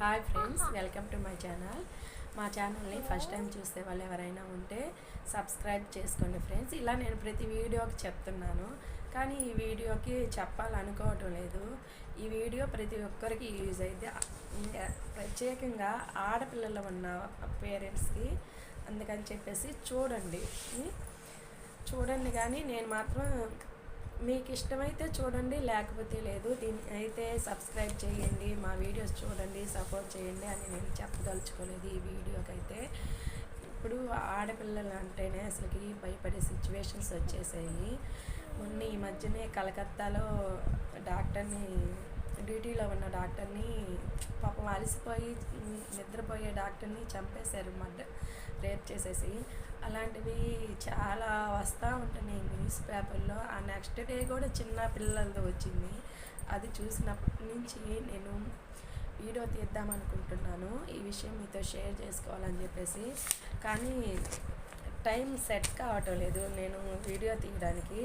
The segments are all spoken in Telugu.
Hi friends welcome to my channel మా ఛానల్ని ఫస్ట్ టైం చూసే వాళ్ళు ఎవరైనా ఉంటే సబ్స్క్రైబ్ చేసుకోండి ఫ్రెండ్స్ ఇలా నేను ప్రతి వీడియోకి చెప్తున్నాను. కానీ ఈ వీడియోకి చెప్పాలనుకోవటం లేదు. ఈ వీడియో ప్రతి ఒక్కరికి యూజ్ అయితే ఇంకా ప్రత్యేకంగా ఆడపిల్లలు ఉన్న పేరెంట్స్కి అందుకని చెప్పేసి చూడండి. చూడండి కానీ నేను మాత్రం మీకు ఇష్టమైతే చూడండి లేకపోతే లేదు దీన్ని అయితే సబ్స్క్రైబ్ చేయండి మా వీడియోస్ చూడండి సపోర్ట్ చేయండి అని నేను చెప్పదలుచుకోలేదు ఈ వీడియోకి అయితే ఇప్పుడు ఆడపిల్లలు అంటేనే అసలుకి భయపడే సిచ్యువేషన్స్ వచ్చేసాయి. మొన్న ఈ మధ్యనే కలకత్తాలో డాక్టర్ని డ్యూటీలో ఉన్న డాక్టర్ని పాపం అలసిపోయి నిద్రపోయే డాక్టర్ని చంపేశారు మడ్డ రేప్ చేసేసి. అలాంటివి చాలా వస్తూ ఉంటున్నాయి న్యూస్ పేపర్లో ఆ నెక్స్ట్ డే కూడా చిన్న పిల్లలతో వచ్చింది. అది చూసినప్పటి నుంచి నేను వీడియో తీద్దాం అనుకుంటున్నాను. ఈ విషయం మీతో షేర్ చేసుకోవాలని చెప్పేసి. కానీ టైం సెట్ కావటం లేదు. నేను వీడియో తీయడానికి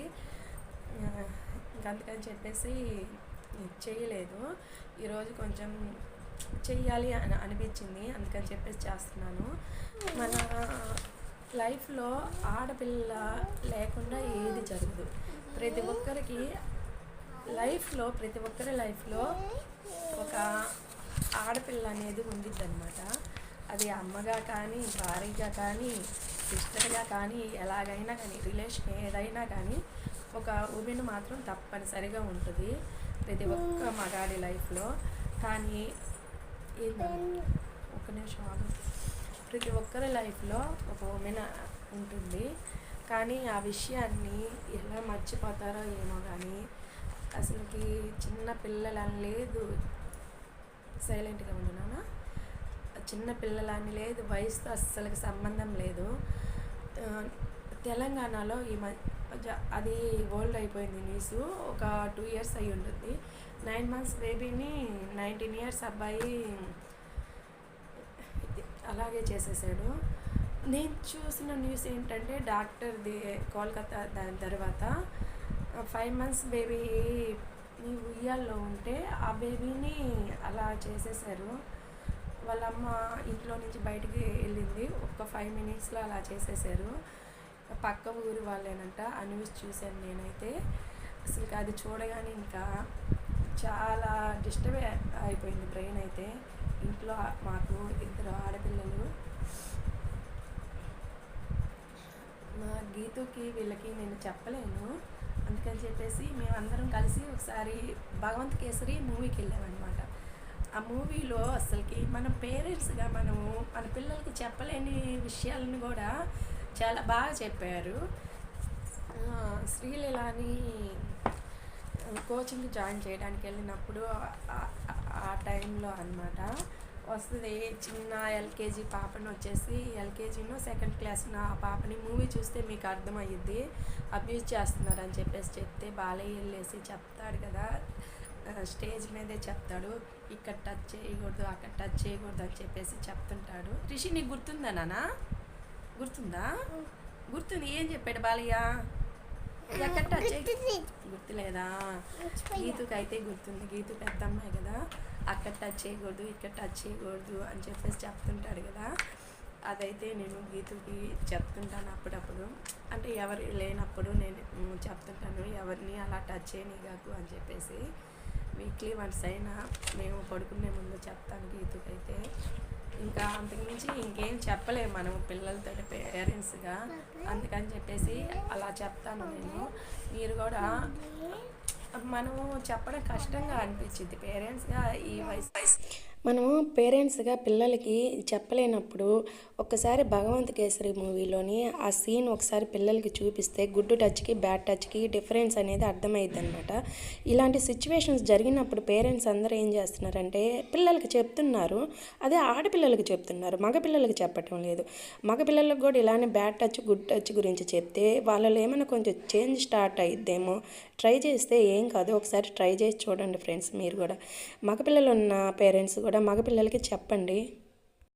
అందుకని చెప్పేసి చేయలేదు. ఈరోజు కొంచెం చెయ్యాలి అని అనిపించింది. అందుకని చెప్పేసి చేస్తున్నాను. మన లైఫ్లో ఆడపిల్ల లేకుండా ఏది జరగదు. ప్రతి ఒక్కరికి లైఫ్లో ప్రతి ఒక్కరి లైఫ్లో ఒక ఆడపిల్ల అనేది ఉండిద్దనమాట అది అమ్మగా కానీ భార్యగా కానీ సిస్టర్గా కానీ ఎలాగైనా కానీ రిలేషన్ ఏదైనా కానీ ఒక ఉమెన్ మాత్రం తప్పనిసరిగా ఉంటుంది ప్రతి ఒక్క మగాడి లైఫ్లో. కానీ ఒక ప్రతి ఒక్కరి లైఫ్లో ఒక ఉమెన్ ఉంటుంది. కానీ ఆ విషయాన్ని ఎలా మర్చిపోతారో ఏమో కానీ అసలుకి చిన్న పిల్లలని లేదు. సైలెంట్గా ఉండునా చిన్న పిల్లలని లేదు వయసుతో అస్సలకి సంబంధం లేదు. తెలంగాణలో ఈ మధ్య అది ఓల్డ్ అయిపోయింది న్యూస్. ఒక టూ ఇయర్స్ అయి ఉంటుంది నైన్ మంత్స్ బేబీని నైన్టీన్ ఇయర్స్ అబ్బాయి అలాగే చేసేసాడు. నేను చూసిన న్యూస్ ఏంటంటే డాక్టర్ది కోల్కతా దాని తర్వాత ఫైవ్ మంత్స్ బేబీ ఉయ్యాల్లో ఉంటే ఆ బేబీని అలా చేసేసారు. వాళ్ళమ్మ ఇంట్లో నుంచి బయటికి వెళ్ళింది. ఒక ఫైవ్ మినిట్స్లో అలా చేసేసారు. పక్క ఊరి వాళ్ళేనంట ఆ న్యూస్ చూశాను నేనైతే. అసలు అది చూడగానే ఇంకా చాలా డిస్టర్బ్ అయిపోయింది బ్రెయిన్ అయితే. ఇంట్లో మాకు ఇద్దరు ఆడపిల్లలు. మా గీతుకి వీళ్ళకి నేను చెప్పలేను. అందుకని చెప్పేసి మేమందరం కలిసి ఒకసారి భగవంత్ కేసరి మూవీకి వెళ్ళామన్నమాట. ఆ మూవీలో అసలుకి మన పేరెంట్స్గా మనము మన పిల్లలకి చెప్పలేని విషయాలను కూడా చాలా బాగా చెప్పారు. శ్రీలీలాని కోచింగ్ జాయిన్ చేయడానికి వెళ్ళినప్పుడు టైంలో అనమాట వస్తుంది. చిన్న ఎల్కేజీ పాపను వచ్చేసి ఎల్కేజీనో సెకండ్ క్లాస్ నా పాపని మూవీ చూస్తే మీకు అర్థమయ్యిద్ది. అబ్యూజ్ చేస్తున్నారని చెప్పేసి చెప్తే బాలయ్య వెళ్ళేసి చెప్తాడు కదా. స్టేజ్ మీదే చెప్తాడు. ఇక్కడ టచ్ చేయకూడదు అక్కడ టచ్ చేయకూడదు అని చెప్పేసి చెప్తుంటాడు. రిషి నీకు గుర్తుందా నాన్న గుర్తుందా? గుర్తుంది. ఏం చెప్పాడు బాలయ్య? గుర్తులేదా? గీతుకు అయితే గుర్తుంది. గీతు పెద్ద అమ్మాయి కదా. అక్కడ టచ్ చేయకూడదు ఇక్కడ టచ్ చేయకూడదు అని చెప్పేసి చెప్తుంటాడు కదా. అదైతే నేను గీతుకి చెప్తుంటాను అప్పుడప్పుడు. అంటే ఎవరు లేనప్పుడు నేను చెప్తుంటాను ఎవరిని అలా టచ్ చేయనిగాకు అని చెప్పేసి. వీక్లీ వన్స్ అయినా మేము పడుకునే ముందు చెప్తాను గీతుకైతే. ఇంకా అంతకుమించి ఇంకేం చెప్పలేము మనం పిల్లలతో పేరెంట్స్గా. అందుకని చెప్పేసి అలా చెప్తాను నేను. మీరు కూడా మనము చెప్పడం కష్టంగా అనిపించింది పేరెంట్స్గా ఈ వయసు మనము పేరెంట్స్గా పిల్లలకి చెప్పలేనప్పుడు ఒక్కసారి భగవంత్ కేసరి మూవీలోని ఆ సీన్ ఒకసారి పిల్లలకి చూపిస్తే గుడ్ టచ్కి బ్యాడ్ టచ్కి డిఫరెన్స్ అనేది అర్థమైద్ది అనమాట ఇలాంటి సిచ్యువేషన్స్ జరిగినప్పుడు పేరెంట్స్ అందరూ ఏం చేస్తున్నారంటే పిల్లలకి చెప్తున్నారు. అదే ఆడపిల్లలకి చెప్తున్నారు. మగపిల్లలకి చెప్పటం లేదు. మగపిల్లలకు కూడా ఇలానే బ్యాడ్ టచ్ గుడ్ టచ్ గురించి చెప్తే వాళ్ళలో ఏమైనా కొంచెం చేంజ్ స్టార్ట్ అయిద్దేమో ట్రై చేస్తే ఏం కాదు. ఒకసారి ట్రై చేసి చూడండి ఫ్రెండ్స్ మీరు కూడా. మగపిల్లలు ఉన్న పేరెంట్స్ కూడా కూడా మగపిల్లలకి చెప్పండి.